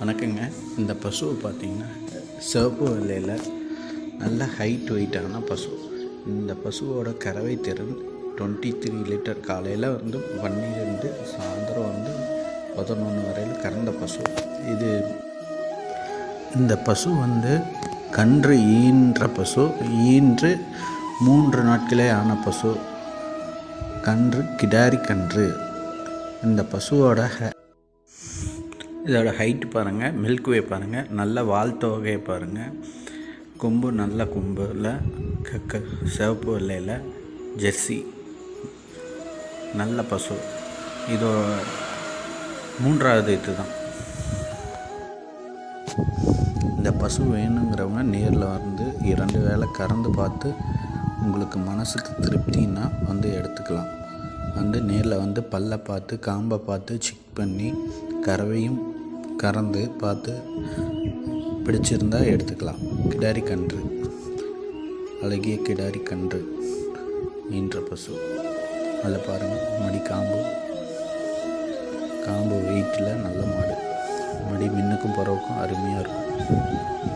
வணக்கங்க. இந்த பசுவை பார்த்தீங்கன்னா சிவப்பு வெள்ளையில் நல்ல ஹைட் வெயிட்டான பசு. இந்த பசுவோட கறவை திறன் டுவெண்ட்டி த்ரீ லிட்டர் காலையில் வந்து பன்னிரெண்டு சாயந்தரம் வந்து பதினொன்று வரையில் கறந்த பசு. இது இந்த பசு வந்து கன்று ஈன்ற பசு. ஈன்று மூன்று நாட்களே ஆன பசு. கன்று கிடாரி கன்று. இந்த பசுவோட ஹ- இதோட ஹைட் பாருங்கள் மில்க்வே பாருங்கள் நல்ல வால் தொகையை பாருங்கள் கொம்பு நல்ல கொம்பில் க க சிவப்பு வெள்ளையில் ஜெர்சி. நல்ல பசு. இதோ மூன்றாவது இது தான். இந்த பசு வேணுங்கிறவங்க நேரில் வந்து இரண்டு வேளை கறந்து பார்த்து உங்களுக்கு மனசுக்கு திருப்தின்னா வந்து எடுத்துக்கலாம். வந்து நேரில் வந்து பல்லை பார்த்து காம்பை பார்த்து செக் பண்ணி கறவையும் கறந்து பார்த்து பிடிச்சிருந்தா எடுத்துக்கலாம். கிடாரி கன்று. அழகிய கிடாரி கன்று. நீன்ற பசு. அதில் பாருங்கள் மடி காம்பு. காம்பு வெயிட்டில் நல்ல மாடு. மடி மின்னுக்கும் பறவைக்கும் அருமையாக இருக்கும்.